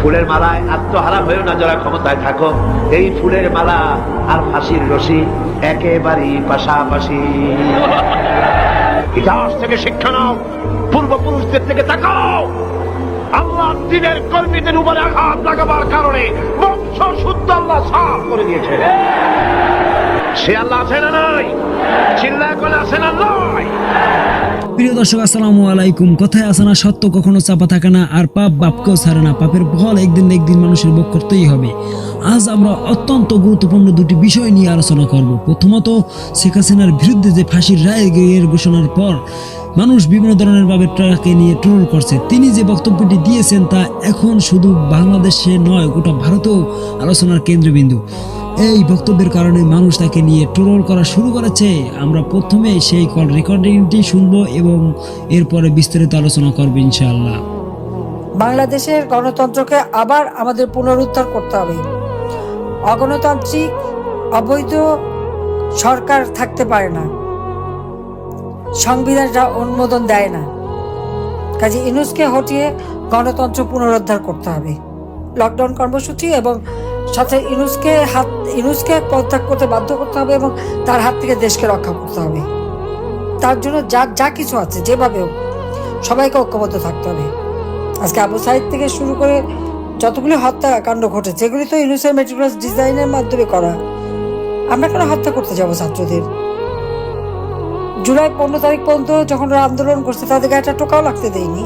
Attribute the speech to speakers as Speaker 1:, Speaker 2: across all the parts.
Speaker 1: ফুলের মালায় আত্মহারা হয়েও না, যারা ক্ষমতায় থাকো। এই ফুলের মালা আর ফাঁসির রশি একেবারেই পাশাপাশি। ইতিহাস থেকে শিক্ষা নাও, পূর্বপুরুষদের থেকে তাকাও। আল্লাহ দিনের কর্মীদের উপরে আঘাত লাগাবার কারণে বংশ শুদ্ধ আল্লাহ সাফ করে দিয়েছে। সে আল্লাহ আছে না নাই? চিল্লা করে আছে না নয়
Speaker 2: প্রিয় দর্শক, আসসালামু আলাইকুম। কথায় আছে না, সত্য কখনো চাপা থাকে না, আর পাপ বাপকেও ছাড়ে না। পাপের ফল একদিন না একদিন মানুষের ভোগ করতেই হবে। আজ আমরা অত্যন্ত গুরুত্বপূর্ণ দুটি বিষয় নিয়ে আলোচনা করব। প্রথমত, শেখ হাসিনার বিরুদ্ধে যে ফাঁসির রায়ের ঘোষণার পর মানুষ বিভিন্ন ধরনের ভাবে তাকে নিয়ে ট্রোল করছে। তিনি যে বক্তব্যটি দিয়েছেন তা এখন শুধু বাংলাদেশে নয়, গোটা ভারতেও আলোচনার কেন্দ্রবিন্দু। এই বক্তব্যের কারণে মানুষ তাকে নিয়ে ট্রোল করা শুরু করেছে। আমরা প্রথমে সেই কল রেকর্ডিংটি শুনব এবং এরপরে বিস্তারিত আলোচনা করব ইনশাআল্লাহ।
Speaker 3: বাংলাদেশের গণতন্ত্রকে আবার আমাদের পুনরুদ্ধার করতে হবে। অগণতান্ত্রিক, অবৈধ সরকার থাকতে পারে না। সংবিধানটা অনুমোদন দেয় না। কাজে ইনুসকে হটিয়ে গণতন্ত্র পুনরুদ্ধার করতে হবে। লকডাউন কর্মসূচি এবং সাথে ইনুসকে হাত, ইনুসকে পদত্যাগ করতে বাধ্য করতে হবে এবং তার হাত থেকে দেশকে রক্ষা করতে হবে। তার জন্য যা যা কিছু আছে, যেভাবে হোক, সবাইকে ঐক্যবদ্ধ থাকতে হবে। আজকে আবু সাইদ থেকে শুরু করে যতগুলি হত্যাকাণ্ড ঘটেছে এগুলি তো ইউনিসের মেট্রিকুলাস ডিজাইনের মাধ্যমে করা, আমরা কেন হত্যা করতে যাব ছাত্রদের? জুলাই পনেরো তারিখ পর্যন্ত যখন ওরা আন্দোলন করছে তাদেরকে একটা টোকাও লাগতে দেয়নি।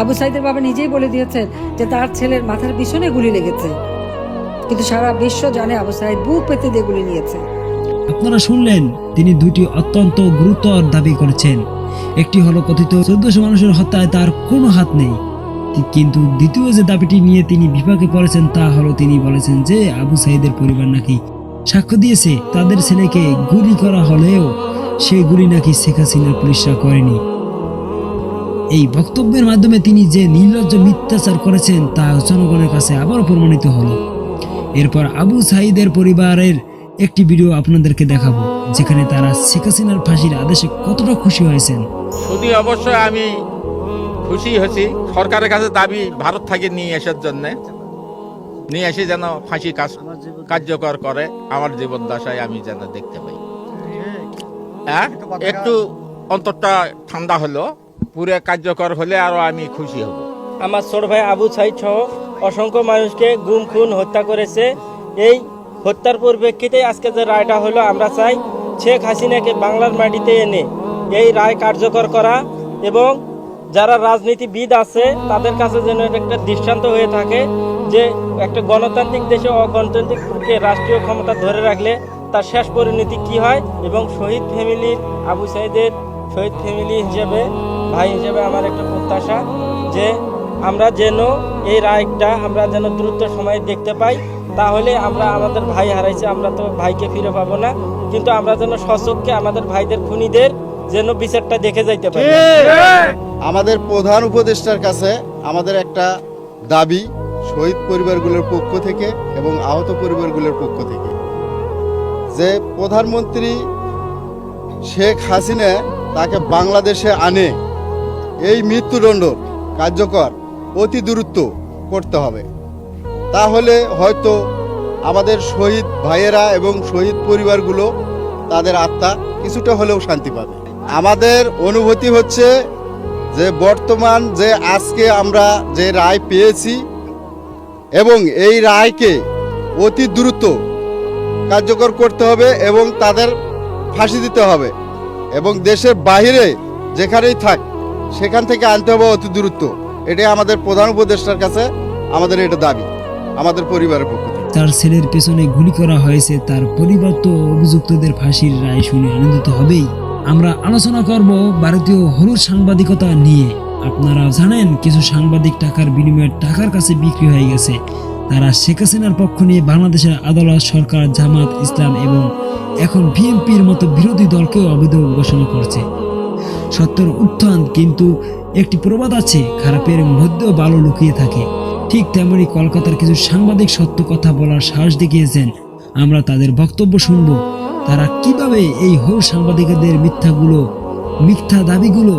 Speaker 3: আবু সাইদের বাবা নিজেই বলে দিয়েছেন যে তার ছেলের মাথার পিছনে গুলি লেগেছে। কিন্তু সারা বিশ্ব জানে আবু সাইদ বুক পেতে দিয়ে গুলি নিয়েছে।
Speaker 2: আপনারা শুনলেন, তিনি দুটি অত্যন্ত গুরুতর দাবি করেছেন। একটি হলো কথিত, চোদ্দশো মানুষের হত্যায় তার কোনো হাত নেই। কিন্তু দ্বিতীয় যে দাবিটি নিয়ে তিনি বিপাকে পড়েছেন, তা হলো তিনি বলেছেন যে আবু সাইদের পরিবার নাকি সাক্ষ্য দিয়েছে, তাদের ছেলেকে গুলি করা হলেও সেই গুলি নাকি শেখ হাসিনার পুলিশরা করেনি। এই বক্তব্যের মাধ্যমে তিনি যে নির্লজ্জ মিথ্যাচার করেছেন, তা জনগণের কাছে আবারও প্রমাণিত হলো। এরপর আবু সাইদের পরিবারের একটি ভিডিও আপনাদেরকে দেখাবো যেখানে তারা শেখ হাসিনার ফাঁসির আদেশে কতটা খুশি হয়েছেন।
Speaker 4: শুধু অবশ্যই আমি খুশি হয়েছি। সরকারের কাছে দাবি ভারত থেকে নিয়ে আসার জন্য। নিয়ে এসে যেন ফাঁসি কাজ কার্যকর করে আমার জীবন দশায় আমি যেন দেখতে পাই। হ্যাঁ? একটু অন্তরটা ঠান্ডা হলো পুরো কার্যকর হলে আরও আমি খুশি হব।
Speaker 5: আমার ছোট ভাই আবু সাইদ সহ অসংখ্য মানুষকে গুম, খুন, হত্যা করেছে। এই হত্যার পরিপ্রেক্ষিতে আজকে যে রায়টা হলো, আমরা চাই শেখ হাসিনাকে বাংলার মাটিতে এনে এই রায় কার্যকর করা এবং যারা রাজনীতিবিদ আছে, তাদের কাছে যেন একটা দৃষ্টান্ত হয়ে থাকে যে একটা গণতান্ত্রিক দেশে অগণতান্ত্রিককে রাষ্ট্রীয় ক্ষমতা ধরে রাখলে তার শেষ পরিণতি কি হয়? এবং শহীদ ফ্যামিলির আবু সাইদের, শহীদ ফ্যামিলি হিসেবে, ভাই হিসেবে আমার একটা প্রত্যাশা যে আমরা যেন এই রায়টা আমরা যেন দ্রুত সময়ে দেখতে পাই তাহলে আমরা আমাদের ভাই হারাইছে আমরা তো ভাইকে ফিরে পাবো না। কিন্তু আমরা যেন সচককে আমাদের ভাইদের খুনিদের যেন বিচারটা দেখে যাইতে পারি।
Speaker 6: আমাদের প্রধান উপদেষ্টার কাছে আমাদের একটা দাবি শহীদ পরিবারগুলোর পক্ষ থেকে এবং আহত পরিবারগুলোর পক্ষ থেকে। যে প্রধানমন্ত্রী শেখ হাসিনা তাকে বাংলাদেশে আনে এই মৃত্যুদণ্ড কার্যকর। অতি দূরত্ব করতে হবে। তাহলে হয়তো আমাদের শহীদ ভাইয়েরা এবং শহীদ পরিবারগুলো তাদের আত্মা কিছুটা হলেও শান্তি পাবে। আমাদের অনুভূতি হচ্ছে যে বর্তমান যে আজকে আমরা যে রায় পেয়েছি এবং এই রায়কে অতি দ্রুত কার্যকর করতে হবে এবং তাদের ফাঁসি দিতে হবে এবং দেশের বাইরে যেখানেই থাক সেখান থেকে আনতে হবে অতি দ্রুত। এটাই আমাদের প্রধান উপদেষ্টার কাছে আমাদের এটা দাবি, আমাদের পরিবারের পক্ষ থেকে।
Speaker 2: তার ছেলের পেছনে গুলি করা হয়েছে, তার পরিবার তো অভিযুক্তদের ফাঁসির রায় শুনে আনন্দিত হবেই। আমরা আলোচনা করব ভারতীয় হলুদ সাংবাদিকতা নিয়ে। আপনারা জানেন, কিছু সাংবাদিক টাকার বিনিময়ে টাকার কাছে বিক্রি হয়ে গেছে। তারা শেখ হাসিনার পক্ষ নিয়ে বাংলাদেশের আদালত, সরকার, জামাত, ইসলাম এবং এখন বিএনপির মতো বিরোধী দলকেও অবৈধ ঘোষণা করছে। সত্যের উত্থান কিন্তু একটি প্রবাদ আছে, খারাপের মধ্যেও ভালো লুকিয়ে থাকে। ঠিক তেমনি কলকাতার কিছু সাংবাদিক সত্য কথা বলার সাহস দেখিয়েছেন। আমরা তাদের বক্তব্য শুনব। তারা কীভাবে এই হোল সাংবাদিকদের মিথ্যাগুলো, মিথ্যা দাবিগুলো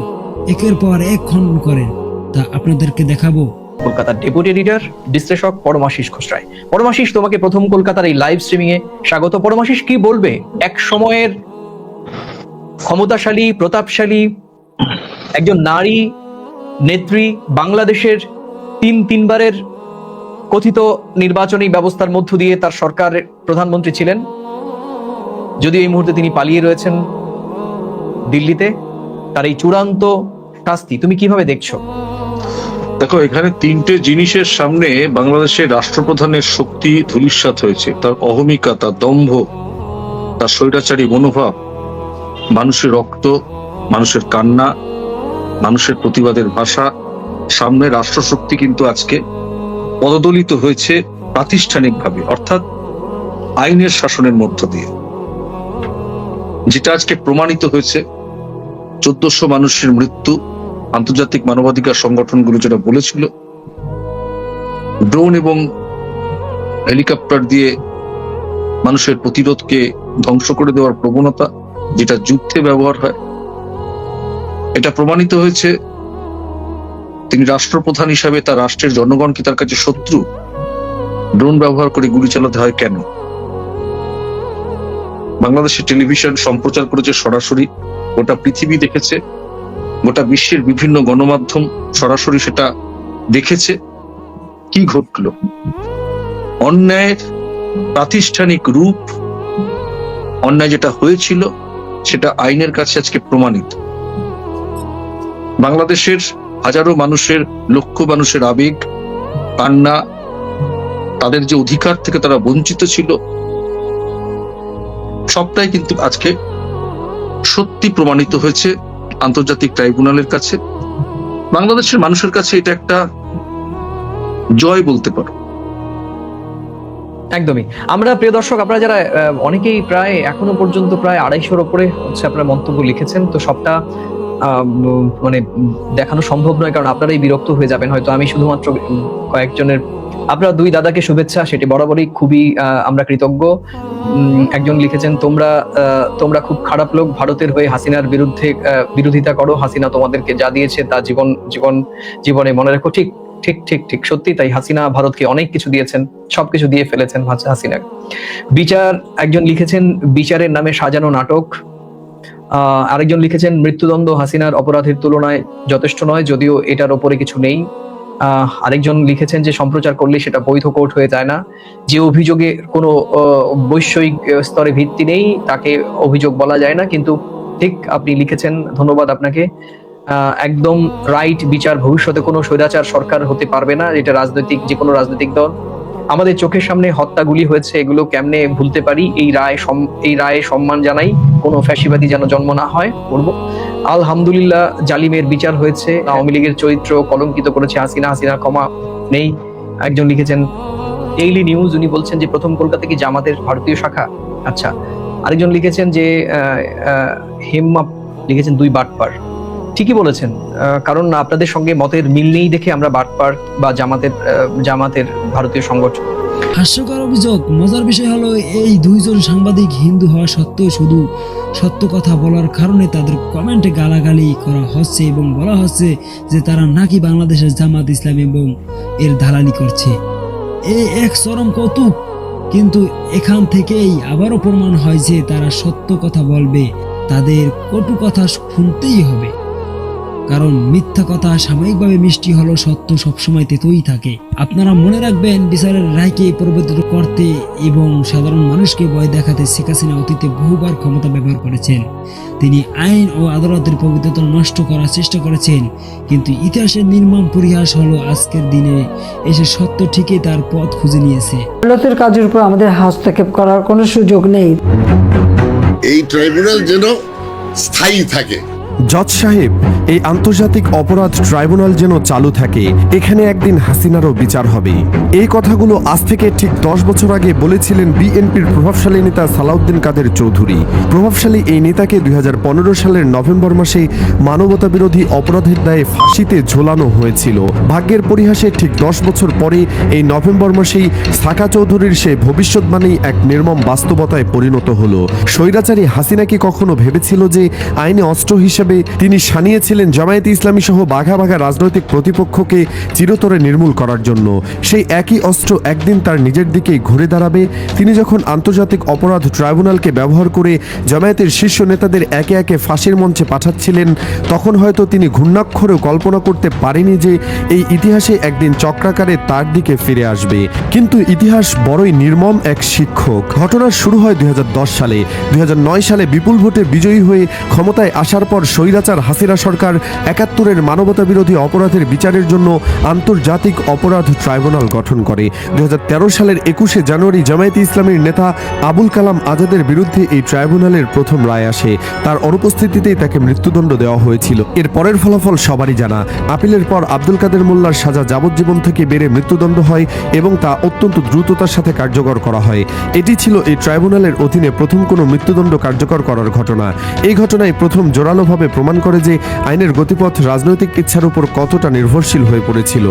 Speaker 2: একের পর এক খণ্ডন করেন, তা আপনাদেরকে দেখাবো।
Speaker 7: কলকাতার ডেপুটি এডিটর বিশ্লেষক পরমাশিস খোসরায় পরমাশিস, তোমাকে প্রথম কলকাতার এই লাইভ স্ট্রিমিং এ স্বাগত। পরমাশিস, কি বলবে? এক সময়ের ক্ষমতাশালী, প্রতাপশালী, একজন নারী নেত্রী বাংলাদেশের তিন তিনবারের কথিত নির্বাচনী ব্যবস্থার মধ্য দিয়ে তার সরকারের প্রধানমন্ত্রী ছিলেন। যদিও এই মুহূর্তে তিনি পালিয়ে রয়েছেন দিল্লিতে, তার এই চূড়ান্ত শাস্তি তুমি কীভাবে দেখছ?
Speaker 8: দেখো, এখানে তিনটে জিনিসের সামনে বাংলাদেশের রাষ্ট্রপ্রধানের শক্তি ধূলিসাৎ হয়েছে। তার অহমিকা, তার দম্ভ, তার স্বৈরাচারী মনোভাব, মানুষের রক্ত, মানুষের কান্না মানুষের প্রতিবাদের ভাষা, সামনে রাষ্ট্রশক্তি কিন্তু আজকে পদদলিত হয়েছে প্রাতিষ্ঠানিকভাবে, অর্থাৎ আইনের শাসনের মধ্য দিয়ে। যেটা আজকে প্রমাণিত হয়েছে, চোদ্দশো মানুষের মৃত্যু, আন্তর্জাতিক মানবাধিকার সংগঠনগুলো যেটা বলেছিল, ড্রোন এবং হেলিকপ্টার দিয়ে মানুষের প্রতিরোধকে ধ্বংস করে দেওয়ার প্রবণতা, যেটা যুদ্ধে ব্যবহার হয় এটা প্রমাণিত হয়েছে, তিনি রাষ্ট্রপ্রধান হিসাবে তার রাষ্ট্রের জনগণ কি তার কাছে শত্রু? ড্রোন ব্যবহার করে গুলি চালাতে হয় কেন? বাংলাদেশের টেলিভিশন সম্প্রচার করেছে সরাসরি, গোটা পৃথিবী দেখেছে, গোটা বিশ্বের বিভিন্ন গণমাধ্যম সরাসরি সেটা দেখেছে। কি ঘটলো? অন্যায়ের প্রাতিষ্ঠানিক রূপ, অন্যায় যেটা হয়েছিল, সেটা আইনের কাছে আজকে প্রমাণিত। বাংলাদেশের হাজারো মানুষের, লক্ষ মানুষের আবেগ, কান্না, তাদের যে অধিকার থেকে তারা বঞ্চিত ছিল, সবটাই কিন্তু আজকে সত্যি প্রমাণিত হয়েছে আন্তর্জাতিক ট্রাইব্যুনালের কাছে। বাংলাদেশের মানুষের কাছে এটা একটা জয় বলতে পারো।
Speaker 7: একদমই। আমরা প্রিয় দর্শক, আপনারা যারা অনেকেই প্রায় এখনও পর্যন্ত প্রায় আড়াইশোর ওপরে হচ্ছে আপনারা মন্তব্য লিখেছেন, তো সবটা মানে দেখানো সম্ভব নয়, কারণ আপনারাই বিরক্ত হয়ে যাবেন। হয়তো আমি শুধুমাত্র কয়েকজনের, আপনারা দুই দাদাকে শুভেচ্ছা, সেটি বরাবরই খুবই আমরা কৃতজ্ঞ। একজন লিখেছেন, তোমরা তোমরা খুব খারাপ লোক, ভারতের হয়ে হাসিনার বিরুদ্ধে বিরোধিতা করো। হাসিনা তোমাদেরকে যা দিয়েছে তা জীবন জীবন, জীবনে মনে রেখো। ঠিক ঠিক ঠিক ঠিক। সত্যি তাই হাসিনা ভারতকে অনেক কিছু দিয়েছেন, সবকিছু দিয়ে ফেলেছেন হাসিনা বিচার, একজন লিখেছেন, বিচারের নামে সাজানো নাটক। আরেকজন লিখেছেন, মৃত্যুদণ্ড হাসিনার অপরাধের তুলনায় যথেষ্ট নয়, যদিও এটার ওপরে কিছু নেই। আরেকজন লিখেছেন যে সম্প্রচার করলে সেটা বৈধ কোর্ট হয়ে যায় না। যে অভিযোগে কোনো বৈষয়িক স্তরে ভিত্তি নেই, তাকে অভিযোগ বলা যায় না, কিন্তু ঠিক আপনি লিখেছেন, ধন্যবাদ আপনাকে। একদম রাইট বিচার, ভবিষ্যতে কোনো স্বৈরাচার সরকার হতে পারবে না এটা রাজনৈতিক, যে কোনো রাজনৈতিক দল। আমাদের চোখের সামনে হত্যাগুলি হয়েছে, এগুলো কেমনে ভুলতে পারি, এই রায় এই রায়ে সম্মান জানাই, কোনো ফ্যাসিবাদী যেন জন্ম না হয়, করব। আলহামদুলিল্লাহ জালিমের বিচার হয়েছে, আওয়ামী লীগের চরিত্র কলঙ্কিত করেছে, হাসিনা হাসিনা ক্ষমা নেই। একজন লিখেছেন ডেইলি নিউজ উনি বলছেন যে প্রথম কলকাতা কি জামাতের ভারতীয় শাখা? আচ্ছা। আরেকজন লিখেছেন যে হেম্মা লিখেছেন, দুই বাটপার ঠিকই বলেছেন। কারণ আপনাদের সঙ্গে মতের মিল নেই দেখে আমরা বাটপার বা জামাতের জামাতের ভারতীয় সংগঠন।
Speaker 2: হাস্যকর অভিযোগ। মজার বিষয় হলো, এই দুইজন সাংবাদিক হিন্দু হওয়া সত্ত্বেও শুধু সত্য কথা বলার কারণে তাদের কমেন্টে গালাগালি করা হচ্ছে এবং বলা হচ্ছে যে তারা নাকি বাংলাদেশের জামাত ইসলাম এবং এর দালালি করছে। এই এক চরম কৌতুক। কিন্তু এখান থেকেই আবারও প্রমাণ হয় যে তারা সত্য কথা বলবে। তাদের কটু কথা শুনতেই হবে। কারণ মিথ্যা কথা সাময়িকভাবে মিষ্টি হলেও সত্য সবসময় তেতই থাকে। আপনারা মনে রাখবেন বিচারের রায়কে পরিবর্তিত করতে এবং সাধারণ মানুষকে ভয় দেখাতে শেখ হাসিনা অতীতে বহুবার ক্ষমতা ব্যবহার করেছেন। তিনি আইন ও আদালতের পবিত্রতা নষ্ট করার চেষ্টা করেছেন কিন্তু ইতিহাসের নির্মম পরিহাস হলো আজকের দিনে এসে সত্য ঠিকই তার পথ খুঁজে নিয়েছে।
Speaker 3: আদালতের কাজের উপর আমাদের হস্তক্ষেপ করার কোনো সুযোগ নেই।
Speaker 9: এই ট্রাইব্যুনাল যেন স্থায়ী থাকে।
Speaker 10: জজ সাহেব, এই আন্তর্জাতিক অপরাধ ট্রাইব্যুনাল যেন চালু থাকে, এখানে একদিন হাসিনারও বিচার হবে। এই কথাগুলো আজ থেকে ঠিক দশ বছর আগে বলেছিলেন বিএনপির প্রভাবশালী নেতা সালাউদ্দিন কাদের চৌধুরী। প্রভাবশালী এই নেতাকে দুই হাজার পনেরো সালের নভেম্বর মাসে মানবতা বিরোধী অপরাধের দায়ে ফাঁসিতে ঝোলানো হয়েছিল। ভাগ্যের পরিহাসে ঠিক দশ বছর পরে এই নভেম্বর মাসেই সাকা চৌধুরীর সে ভবিষ্যৎবাণী এক নির্মম বাস্তবতায় পরিণত হলো। স্বৈরাচারী হাসিনা কি কখনো ভেবেছিল যে আইনে অস্ত্র হিসেবে হিসাবে তিনি সানিয়েছিলেন জামায়াতে ইসলামী সহ বাঘা বাঘা রাজনৈতিক প্রতিপক্ষকে চিরতরে নির্মূল করার জন্য। সেই একই অস্ত্র একদিন তার নিজের দিকেই ঘুরে দাঁড়াবে। তিনি যখন আন্তর্জাতিক অপরাধ ট্রাইব্যুনালকে ব্যবহার করে জামায়াতের শীর্ষ নেতাদের একে একে ফাঁসির মঞ্চে পাঠাচ্ছিলেন, তখন হয়তো তিনি ঘূর্ণাক্ষরেও কল্পনা করতে পারেনি যে এই ইতিহাসে একদিন চক্রাকারে তার দিকে ফিরে আসবে। কিন্তু ইতিহাস বড়ই নির্মম এক শিক্ষক। ঘটনা শুরু হয় দুই হাজার দশ সালে। দুই হাজার নয় সালে বিপুল ভোটে বিজয়ী হয়ে ক্ষমতায় আসার পর স্বৈরাচার হাসিনা সরকার একাত্তরের মানবতা বিরোধী অপরাধের বিচারের জন্য আন্তর্জাতিক অপরাধ ট্রাইব্যুনাল গঠন করে। দু হাজার তেরো সালের একুশে জানুয়ারি জামায়াতে ইসলামের নেতা আবুল কালাম আজাদের বিরুদ্ধে এই ট্রাইব্যুনালের প্রথম রায় আসে। তার অনুপস্থিতিতেই তাকে মৃত্যুদণ্ড দেওয়া হয়েছিল। এর পরের ফলাফল সবারই জানা। আপিলের পর আব্দুল কাদের মোল্লার সাজা যাবজ্জীবন থেকে বেড়ে মৃত্যুদণ্ড হয় এবং তা অত্যন্ত দ্রুততার সাথে কার্যকর করা হয়। এটি ছিল এই ট্রাইব্যুনালের অধীনে প্রথম কোনো মৃত্যুদণ্ড কার্যকর করার ঘটনা। এই ঘটনায় প্রথম জোরালোভাবে প্রমাণ করে যে আইনের গতিপথ রাজনৈতিক ইচ্ছার উপর কতটা নির্ভরশীল হয়ে পড়েছিল।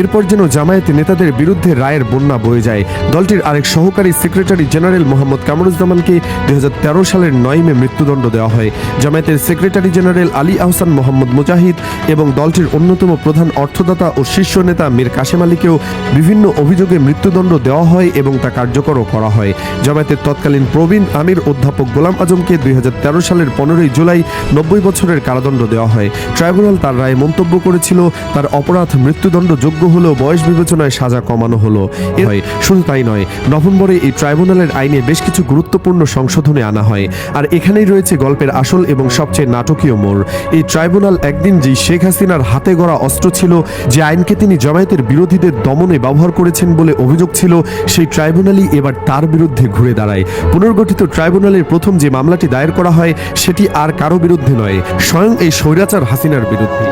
Speaker 10: এরপর যেন জামায়াত নেতাদের বিরুদ্ধে রায়ের বন্যা বয়ে যায়। দলটির আরেক সহকারী সেক্রেটারি জেনারেল মোহাম্মদ কামরুজ্জামানকে দুই সালের নয় মে মৃত্যুদণ্ড দেওয়া হয়। জামায়াতের সেক্রেটারি জেনারেল আলী আহসান মোহাম্মদ মুজাহিদ এবং দলটির অন্যতম প্রধান অর্থদাতা ও শীর্ষ নেতা মীর কাশেম আলীকেও বিভিন্ন অভিযোগে মৃত্যুদণ্ড দেওয়া হয় এবং তা কার্যকরও করা হয়। জামায়াতের তৎকালীন প্রবীণ আমির অধ্যাপক গোলাম আজমকে দুই হাজার তেরো সালের পনেরোই জুলাই নব্বই বছরের কারাদণ্ড দেওয়া হয়। ট্রাইব্যুনাল তার রায়ে মন্তব্য করেছিল তার অপরাধ মৃত্যুদণ্ড যোগ্য হলেও বয়স বিবেচনায় সাজা কমানো হলো। এর হয়। শুধু তাই নয় নভেম্বরে এই ট্রাইব্যুনালের আইনে বেশ কিছু গুরুত্বপূর্ণ সংশোধনে আনা হয়। আর এখানেই রয়েছে গল্পের আসল এবং সবচেয়ে নাটকীয় মোড়। এই ট্রাইব্যুনাল একদিন যে শেখ হাসিনার হাতে গড়া অস্ত্র ছিল যে আইনকে তিনি জামায়াতের বিরোধীদের দমনে ব্যবহার করেছেন বলে অভিযোগ ছিল সেই ট্রাইব্যুনালই এবার তার বিরুদ্ধে ঘুরে দাঁড়ায়। পুনর্গঠিত ট্রাইব্যুনালের প্রথম যে মামলাটি দায়ের করা হয় সেটি আর কারও বিরুদ্ধে নয়। স্বয়ং এই স্বৈরাচার হাসিনার বিরুদ্ধে।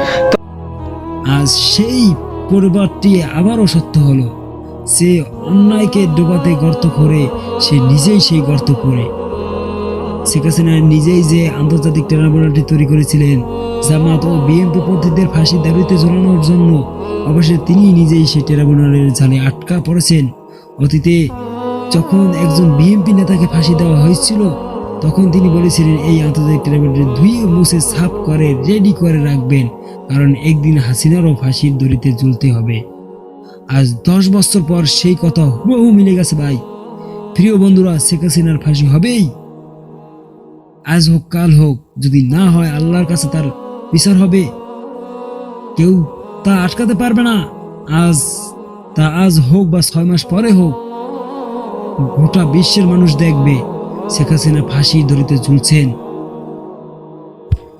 Speaker 2: আজ সেই পরিবারটি আবারও সত্য হলো, সে অন্যায়কে ডোবাতে গর্ত করে, সে নিজেই সেই গর্ত করে। শেখ হাসিনা নিজেই যে আন্তর্জাতিক ট্রাইব্যুনালটি তৈরি করেছিলেন, জামাত ও বিএনপি প্রার্থীদের ফাঁসির দাবিতে ঝোলানোর জন্য, অবশ্যই তিনি নিজেই সেই ট্রাইব্যুনালের জালে আটকা পড়েছেন। অতীতে যখন একজন বিএনপি নেতাকে ফাঁসি দেওয়া হয়েছিল তখন তিনি বলেছিলেন, এই আন্তর্জাতিক ট্রাইব্যুনালটি ধুয়ে মুছে সাফ করে রেডি করে রাখবেন, কারণ একদিন হাসিনারও ফাঁসির দড়িতে ঝুলতে হবে। আজ দশ বছর পর সেই কথা হুবহু মিলে গেছে ভাই। প্রিয় বন্ধুরা, শেখ হাসিনার ফাঁসি হবেই। আজ হোক, কাল হোক, যদি না হয় আল্লাহর কাছে তার বিচার হবে। কেউ তা আটকাতে পারবে না। আজ তা আজ হোক বা ছয় মাস পরে হোক, গোটা বিশ্বের মানুষ দেখবে। শেখ হাসিনা ফাঁসি দড়িতে ঝুলছেন।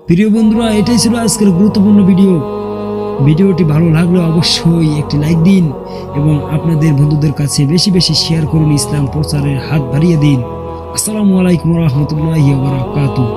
Speaker 2: প্রিয় বন্ধুরা, এটাই ছিল আজকের গুরুত্বপূর্ণ ভিডিও। ভিডিওটি ভালো লাগলে অবশ্যই একটি লাইক দিন এবং আপনাদের বন্ধুদের কাছে বেশি বেশি শেয়ার করুন ইসলাম প্রচারের হাত বাড়িয়ে দিন। আসসালামু আলাইকুম রহমতুল্লাহ বারাকাতুহ।